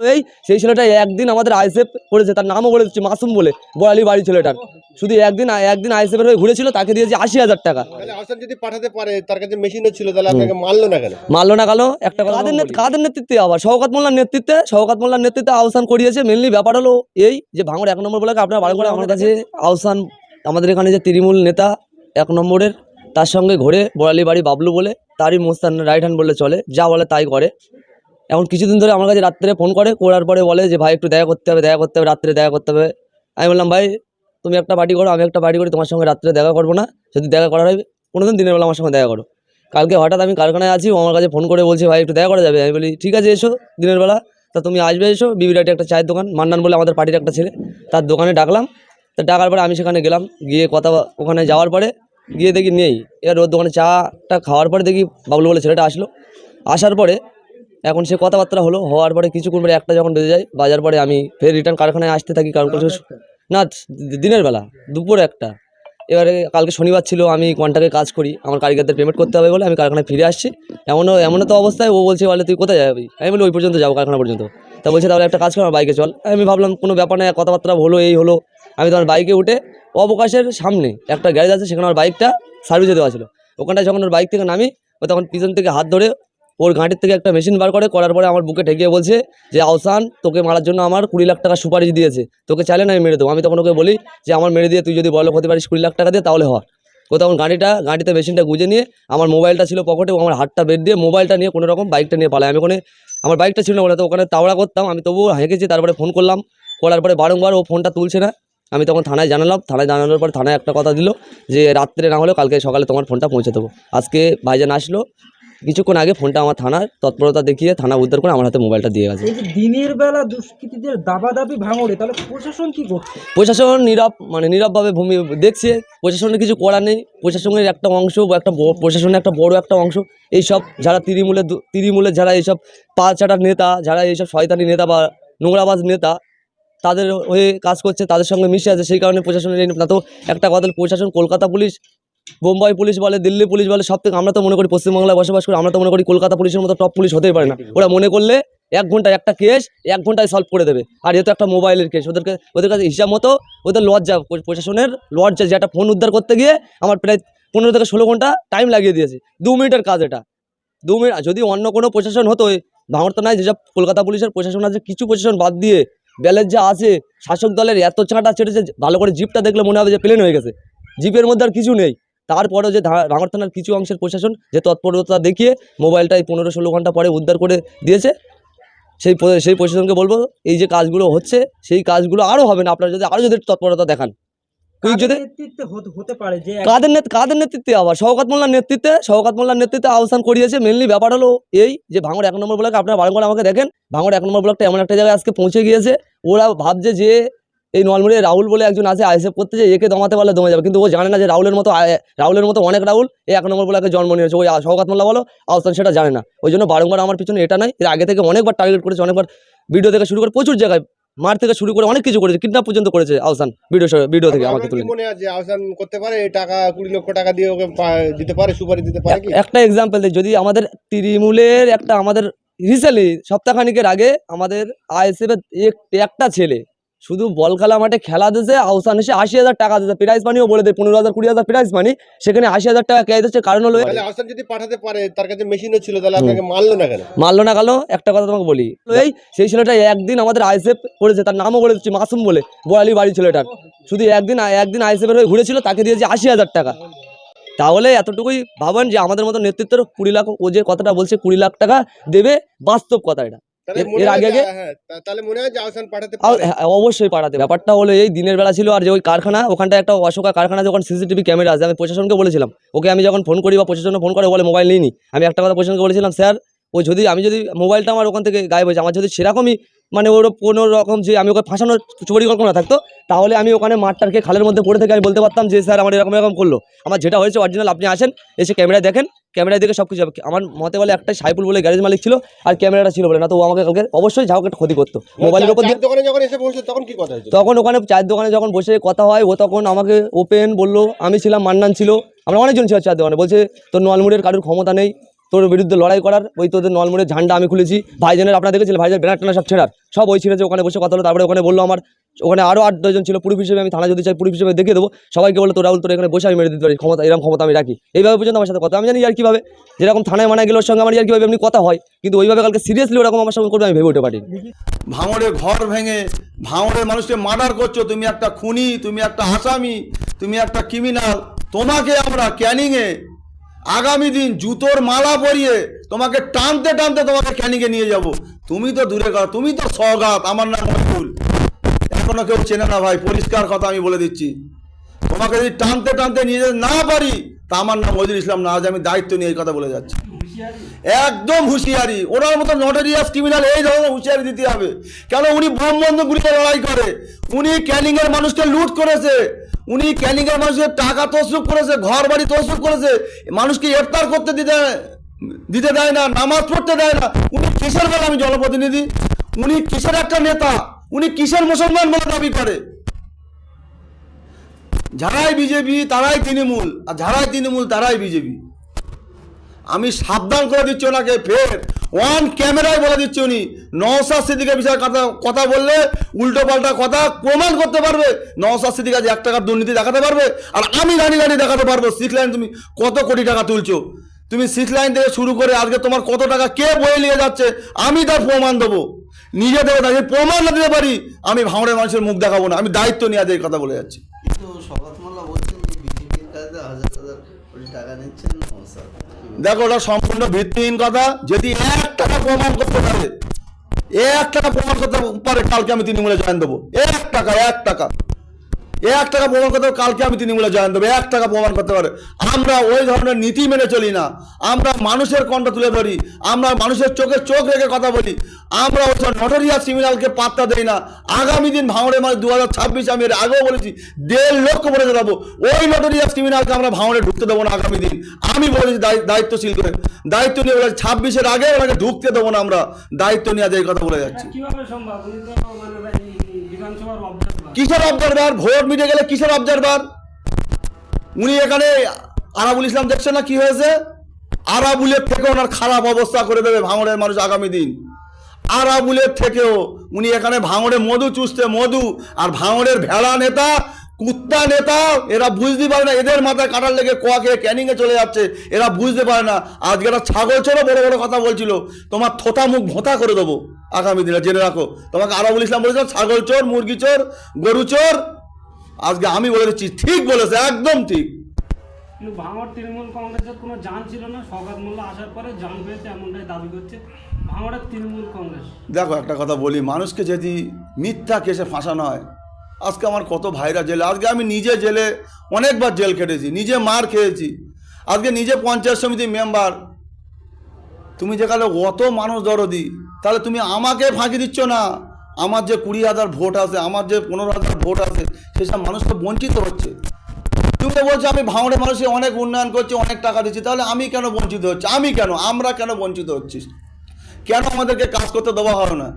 এই সেই ছেলেটা একদিন আমাদের আইসেফ করেছে তার নামও বলে দিচ্ছি মাসুম বলে বড়ালি বাড়ি ছেলেটার। শুধু একদিন একদিন আইসেফের হয়ে ঘুরেছিল তাকে দিয়েছে আশি হাজার টাকা। যদি পাঠাতে পারে তার কাছে মেশিনও ছিল তাহলে আপনাকে মারলো না কেন? মারলো না কালো একটা কাদের কাদের নেতৃত্বে আবার? শওকাত মোল্লার নেতৃত্বে? শওকাত মোল্লার নেতৃত্বে আহসান করিয়েছে মেনলি ব্যাপার হলো এই যে ভাঙড় এক নম্বর বলে আপনার বাড়ি করে আমার কাছে আহসান আমাদের এখানে যে তৃণমূল নেতা এক নম্বরের তার সঙ্গে ঘুরে বড়ালি বাড়ি বাবলু বলে তারই মোস্তান রাইট হ্যান্ড বললে চলে যা বলে তাই করে। এখন কিছুদিন ধরে আমার কাছে রাত্রে ফোন করে, করার পরে বলে যে, ভাই, একটু দেখা করতে হবে, দেখা করতে হবে, রাত্রে দেখা করতে হবে। আমি বললাম, ভাই, তুমি একটা পার্টি করো, আমি একটা পার্টি করি, তোমার সঙ্গে রাত্রে দেখা করব না। যদি দেখা করা হয় কোনো দিন দিনের বেলা আমার সঙ্গে দেখা করো। কালকে হঠাৎ আমি কারখানায় আছি, ও আমার কাছে ফোন করে বলছে, ভাই, একটু দেখা করা যাবে? আমি বলি, ঠিক আছে, এসো দিনের বেলা। তা তুমি আসবে, এসো। বিবিরাটি একটা চায়ের দোকান, মান্নান বলে আমাদের পার্টির একটা ছেলে, তার দোকানে ডাকলাম। তা ডাকার পরে আমি সেখানে গেলাম, গিয়ে কথা ওখানে যাওয়ার পরে গিয়ে দেখি নেই। এবার ওর দোকানে চাটা খাওয়ার পরে দেখি বাবলু বলে ছেলেটা আসলো। আসার পরে এখন সে কথাবার্তা হলো হওয়ার পরে কিছুক্ষণ পরে একটা যখন বেজে যায় বাজার পরে আমি ফের রিটার্ন কারখানায় আসতে থাকি কারণ না দিনের বেলা দুপুরে একটা। এবারে কালকে শনিবার ছিল আমি কন্ট্রাক্টে কাজ করি আমার কারিগরদের পেমেন্ট করতে হবে বলে আমি কারখানায় ফিরে আসছি। এমনও এমনও তো অবস্থায় ও বলছে বলে তুই কোথায় যাবি? আমি বলি ওই পর্যন্ত যাব কারখানা পর্যন্ত। তা বলছে তাহলে একটা কাজ কর আমার বাইকে চল। আমি ভাবলাম কোনো ব্যাপার নয় কথাবার্তা হলো এই হলো। আমি তখন বাইকে উঠে অবকাশের সামনে একটা গ্যারেজ আছে সেখানে আমার বাইকটা সার্ভিসে দেওয়া ছিল। ওখানটায় যখন ওর বাইক থেকে নামি ও তখন পিছন থেকে হাত ধরে ওর ঘাঁটির থেকে একটা মেশিন বার করে, করার পরে আমার বুকে ঠেকিয়ে বলছে যে আওসান তোকে মারার জন্য আমার কুড়ি লাখ টাকা সুপারিশ দিয়েছে। তোকে চাইলে না আমি মেরে দেবো। আমি তখন ওকে বলি যে, আমার মেরে দিয়ে তুই যদি বলো হতে পারিস কুড়ি লাখ টাকা দিয়ে, তাহলে হয় ও তখন গাড়িটা গাড়িতে মেশিনটা গুঁজে নিয়ে আমার মোবাইলটা ছিল পকেটে আমার হাতটা বের দিয়ে মোবাইলটা নিয়ে কোনো রকম বাইকটা নিয়ে পালায়। আমি ওখানে, আমার বাইকটা ছিল না বলে তো ওখানে তাওড়া করতাম। আমি তবুও হেঁকেছি, তারপরে ফোন করলাম। করার পরে বারংবার ও ফোনটা তুলছে না। আমি তখন থানায় জানালাম। থানায় জানানোর পর থানায় একটা কথা দিল যে, রাত্রে না হলেও কালকে সকালে তোমার ফোনটা পৌঁছে দেবো। আজকে ভাইজান আসলো কিছুক্ষণ আগে ফোনটা আমার থানার তৎপরতা দেখিয়ে থানা উদ্ধার করে আমার হাতে মোবাইলটা দিয়ে গেছে। দিনের বেলা দুষ্কৃতীদের দাবাদাবি ভাঙড়ে তাহলে প্রশাসন কি করছে? প্রশাসন নীরব মানে নীরবভাবে ভূমি দেখছে প্রশাসনের কিছু করার নেই প্রশাসনের একটা অংশ বা একটা প্রশাসনের একটা বড় একটা অংশ এইসব যারা তৃণমূলের তৃণমূলের যারা এইসব পা চাটার নেতা যারা এইসব শয়তানি নেতা বা নোংরাবাজ নেতা তাদের হয়ে কাজ করছে তাদের সঙ্গে মিশে আছে সেই কারণে প্রশাসনের না তো একটা কথা প্রশাসন কলকাতা পুলিশ বোম্বাই পুলিশ বলে, দিল্লি পুলিশ বলে, সব থেকে আমরা তো মনে করি পশ্চিমবাংলায় বসবাস করি, আমরা তো মনে করি কলকাতা পুলিশের মতো টপ পুলিশ হতেই পারে না। ওরা মনে করলে এক ঘন্টায় একটা কেস এক ঘন্টায় সলভ করে দেবে। আর এ তো একটা মোবাইলের কেস ওদেরকে, ওদের কাছে হিসাব মতো ওদের লজ্জা প্রশাসনের লজ্জা যে একটা ফোন উদ্ধার করতে গিয়ে আমার প্রায় পনেরো থেকে ষোলো ঘণ্টা টাইম লাগিয়ে দিয়েছে। দু মিনিটের কাজ এটা। দু মিনিট যদি অন্য কোনো প্রশাসন হতো ভাঙর তো নাই যেসব কলকাতা পুলিশের প্রশাসন আছে, কিছু প্রশাসন বাদ দিয়ে ব্যালের যা আছে, শাসক দলের এত চাঁটা ছেড়েছে, ভালো করে জিপটা দেখলে মনে হবে যে প্লেন হয়ে গেছে। জিপের মধ্যে আর কিছু নেই। তারপরেও যে ভাঙড় থানার কিছু অংশের প্রশাসন যে তৎপরতা দেখিয়ে মোবাইলটাই পনেরো ষোলো ঘণ্টা পরে উদ্ধার করে দিয়েছে সেই সেই প্রশাসনকে বলব এই যে কাজগুলো হচ্ছে সেই কাজগুলো আরও হবে না। আপনারা যদি আরও যদি তৎপরতা দেখান। কাদের হতে- হতে পারে কাদের কাদের নেতৃত্বে আবার? শওকাত মোল্লার নেতৃত্বে শওকাত মোল্লার নেতৃত্বে করিয়েছে। মেনলি ব্যাপার হলো এই যে ভাঙড় এক নম্বর ব্লকে আপনারা বারংবার আমাকে দেখেন ভাঙড় এক নম্বর ব্লকটা এমন একটা জায়গায় আজকে পৌঁছে গিয়েছে। ওরা ভাবছে যে এই নলমুড়ি রাহুল বলে একজন আছে আইসেফ করতে যে একে দমাতে পারলে দমে যাবে। কিন্তু ও জানে না যে রাহুলের মতো রাহুলের মতো অনেক রাহুল এই এক নম্বর বলে জন্ম নিয়েছে। ওই শওকাত মোল্লা বলো আহসান সেটা জানে না। ওই জন্য বারংবার আমার পিছনে এটা নাই। এর আগে থেকে অনেকবার টার্গেট করেছে অনেকবার ভিডিও থেকে শুরু করে প্রচুর জায়গায় মার থেকে শুরু করে অনেক কিছু করেছে কিডন্যাপ পর্যন্ত করেছে আহসান ভিডিও ভিডিও থেকে আমাকে তুলে মনে আছে আহসান করতে পারে? টাকা কুড়ি লক্ষ টাকা দিয়ে ওকে দিতে পারে সুপারি দিতে পারে একটা এক্সাম্পল দিই যদি আমাদের তৃণমূলের একটা আমাদের রিসেন্টলি সপ্তাহখানিকের আগে আমাদের আইএসএফ একটা ছেলে শুধু বল খেলা মাঠে খেলা দিয়েছে আহসান এসে আশি হাজার টাকা দিয়েছে। প্রাইজ মানিও বলে দেয় পনেরো হাজার কুড়ি হাজার প্রাইজ মানি সেখানে আশি হাজার টাকা কে দিচ্ছে কারণ হলো যদি পাঠাতে পারে তার কাছে মেশিনও ছিল তাহলে আপনাকে মারলো না কেন? মারলো না কালো একটা কথা তোমাকে বলি। এই সেই ছেলেটা একদিন আমাদের আইসেফ করেছে তার নামও বলে দিচ্ছি মাসুম বলে বড়ালি বাড়ি ছেলেটার। শুধু একদিন একদিন আইএসএফের হয়ে ঘুরেছিল তাকে দিয়েছে আশি হাজার টাকা। তাহলে এতটুকুই ভাবেন যে আমাদের মতো নেতৃত্বের কুড়ি লাখ ও যে কথাটা বলছে কুড়ি লাখ টাকা দেবে বাস্তব কথা এটা। এর- হয় আগে আগে- হ্যাঁ তাহলে মনে হয় যে আহসান পাঠাতে আও- পারে হ্যাঁ, অবশ্যই পাঠাতে ব্যাপারটা হলো এই দিনের বেলা ছিল আর যে ওই কারখানা ওখানটা একটা অশোকা কারখানা যখন সিসিটিভি ক্যামেরা আছে আমি প্রশাসনকে বলেছিলাম। ওকে আমি যখন ফোন করি বা প্রশাসনে ফোন করে বলে মোবাইল নিইনি। আমি একটা কথা প্রশাসনকে বলেছিলাম স্যার ও যদি আমি যদি মোবাইলটা আমার ওখান থেকে গায়েব হয়েছে আমার যদি সেরকমই মানে ওর কোনো রকম যে আমি ওকে ফাঁসানোর পরিকল্পনা থাকতো তাহলে আমি ওখানে মাঠটারকে খালের মধ্যে পড়ে থেকে আমি বলতে পারতাম যে স্যার আমার এরকম এরকম করল। আমার যেটা হয়েছে অরিজিনাল আপনি আসেন এসে ক্যামেরায় দেখেন ক্যামেরায় দেখে সব কিছু হবে। আমার মতে বলে একটা সাইপুল বলে গ্যারেজ মালিক ছিল আর ক্যামেরাটা ছিল বলে না তো ও আমাকে কালকে অবশ্যই একটা ক্ষতি করতো। মোবাইলের উপর দিয়ে দোকানে যখন এসে বসল তখন কি কথা তখন ওখানে চায়ের দোকানে যখন বসে কথা হয় ও তখন আমাকে ওপেন বলল আমি ছিলাম মান্নান ছিল আমরা অনেকজন ছিল চায়ের দোকানে বলছে তোর নলমুড়ের কারোর ক্ষমতা নেই তোর বিরুদ্ধে লড়াই করার, ওই তোদের নলমুড়ের ঝান্ডা আমি খুলেছি। ভাইজানের আপনারা দেখেছিলেন ভাইজান ব্যানার টানা সব ছেড়ার। সব ওই ছেড়েছে, ওখানে বসে কথা হলো তারপরে ওখানে বলল আমার, ওখানে আরও আট দশজন ছিল, পুরুষ হিসেবে আমি থানা যদি চাই, পুরুষ হিসেবে দেখে দেবো। সবাইকে বলে তোরা তোর এখানে বসে আমি মেরে দিতে পারি, ক্ষমতা এরকম ক্ষমতা আমি রাখি। এইভাবে পর্যন্ত আমার সাথে কথা, আমি জানি আর কীভাবে। যেরকম থানায় মানা গেলে, ওর সঙ্গে আমার আর কীভাবে এমনি কথা হয়। কিন্তু ওইভাবে কালকে সিরিয়াসলি ওরকম আমার সঙ্গে করবে, আমি ভেবে উঠে পারি ভাঙড়ে ঘর ভেঙে ভাঙড়ের মানুষকে মার্ডার করছ, তুমি একটা খুনি, তুমি একটা আসামি, তুমি একটা ক্রিমিনাল তোমাকে আমরা ক্যানিংয়ে আগামী দিন জুতোর মালা পরিয়ে তোমাকে টানতে টানতে তোমাকে ক্যানিংয়ে নিয়ে যাব। তুমি তো দূরে কর তুমি তো সগাত আমার নাম মহিবুল এখনও কেউ চেনে না ভাই, পরিষ্কার কথা আমি বলে দিচ্ছি। তোমাকে যদি টানতে টানতে নিয়ে যেতে না পারি, তা আমার নাম মজিদুল ইসলাম না, আজ আমি দায়িত্ব নিয়ে এই কথা বলে যাচ্ছি। একদম হুঁশিয়ারি, ওনার মতো নটেরিয়াস ক্রিমিনাল এই ধরনের হুঁশিয়ারি দিতে হবে। কেন উনি বোম বন্ধ গুলিতে লড়াই করে? উনি ক্যানিংয়ের মানুষকে লুট করেছে। উনি ক্যানিংয়ের মানুষকে টাকা তসরুপ করেছে ঘর বাড়ি তসরুপ করেছে, মানুষকে ইফতার করতে দিতে দিতে দেয় না, নামাজ পড়তে দেয় না। উনি কিসের বলে আমি জনপ্রতিনিধি? উনি কিসের একটা নেতা? উনি কিসের মুসলমান বলে দাবি করে? যারাই বিজেপি, তারাই তৃণমূল, আর যারাই তৃণমূল, তারাই বিজেপি। আমি সাবধান করে দিচ্ছি ওনাকে, ফের। ওয়ান ক্যামেরায় বলে দিচ্ছি উনি। নওসাদ সিদ্দিকের বিষয়ে কথা কথা বললে উল্টো পাল্টা কথা প্রমাণ করতে পারবে। নওসাদ সিদ্দিক আজ এক টাকার দুর্নীতি দেখাতে পারবে। আর আমি রানি রানি দেখাতে পারব। সিক্স লাইন তুমি কত কোটি টাকা তুলছো? তুমি সিক্স লাইন থেকে শুরু করে আজকে তোমার কত টাকা কে বয়ে নিয়ে যাচ্ছে, আমি তার প্রমাণ দেবো। নিজে দেবো তাকে, প্রমাণ না দিতে পারি। আমি ভাঙড়ের মানুষের মুখ দেখাবো না। আমি দায়িত্ব নিয়ে আজ এই কথা বলে যাচ্ছি কিন্তু শপথ মোল্লা বলছেন যে বিজেপির কাছে হাজার হাজার কোটি দেখো, ওটা সম্পূর্ণ ভিত্তিহীন কথা। যদি এক টাকা প্রমাণ করতে পারে, এক টাকা প্রমাণ করতে পারে, কালকে আমি তৃণমূলে জয়েন দেবো। এক টাকা এক টাকা। এক টাকা প্রমাণ করতে কালকে আমি তৃণমূলে জয়েন দেবো। এক টাকা প্রমাণ করতে পারে। আমরা ওই ধরনের নীতি মেনে চলি না। আমরা মানুষের কণ্ঠ তুলে ধরি। আমরা মানুষের চোখে চোখ রেখে কথা বলি। আমরা ওই নটরিয়াস ক্রিমিনালকে পাত্তা দেই না। আগামী দিন ভাঙড়ে মানে দু হাজার ছাব্বিশ আমি এর আগেও বলেছি দেড় লক্ষ বলে দেবো। ওই নটরিয়াস ক্রিমিনালকে আমরা ভাঙড়ে ঢুকতে দেবো না আগামী দিন। আমি বলেছি দায়ি- দায়িত্বশীল করে। দায়িত্ব নিয়ে বলেছি ছাব্বিশের আগে ওনাকে ঢুকতে দেবো না আমরা। দায়িত্ব নিয়ে আজ এই কথা বলে যাচ্ছি। মানে কিসের অবজারভার ভোট মিটে গেলে কিসের অবজারভার উনি এখানে আরাবুল ইসলাম দেখছেন না কি হয়েছে? আরাবুলের থেকে ওনার খারাপ অবস্থা করে দেবে ভাঙড়ের মানুষ আগামী দিন। আরাবুলের থেকেও। উনি এখানে ভাঙড়ে মধু চুষতে মধু, আর ভাঙড়ের ভেড়া নেতা, কুত্তা নেতা, এরা বুঝতে পারে না, এদের মাথায় কাটার লেগে কোয়াকে ক্যানিংয়ে চলে যাচ্ছে, এরা বুঝতে পারে না। আজকে এরা ছাগল চোরও বড় বড় কথা বলছিল, তোমার থোতা মুখ ভোঁতা করে দেবো আগামী দিনে, জেনে রাখো। তোমাকে আরাবুল ইসলাম বলেছিল, ছাগল চোর, মুরগি চোর, গরু চোর। আজকে আমি বলে দিচ্ছি, ঠিক বলেছে, একদম ঠিক। কিন্তু ভাঙড় তৃণমূল কংগ্রেসের কোনো জান ছিল না। সৌগত মোল্লা আসার পরে জান পেয়েছে, এমনটাই দাবি করছে ভাঙড়ের তৃণমূল কংগ্রেস। দেখো, একটা কথা বলি, মানুষকে যদি মিথ্যা কেসে ফাঁসানো হয়, আজকে আমার কত ভাইরা জেলে, আজকে আমি নিজে জেলে অনেকবার জেল খেটেছি, নিজে মার খেয়েছি, আজকে নিজে পঞ্চায়েত সমিতি মেম্বার। তুমি যেখানে অত মানুষ দরদি, তাহলে তুমি আমাকে ফাঁকি দিচ্ছ না? আমার যে কুড়ি হাজার ভোট আছে, আমার যে পনেরো হাজার ভোট আছে, সেসব মানুষ তো বঞ্চিত হচ্ছে। তুমি বলছো আমি ভাঙড়ে মানুষে অনেক উন্নয়ন করছি, অনেক টাকা দিচ্ছি, তাহলে আমি কেন বঞ্চিত হচ্ছি? আমি কেন? আমরা কেন বঞ্চিত হচ্ছি কেন আমাদেরকে কাজ করতে দেওয়া হয় না?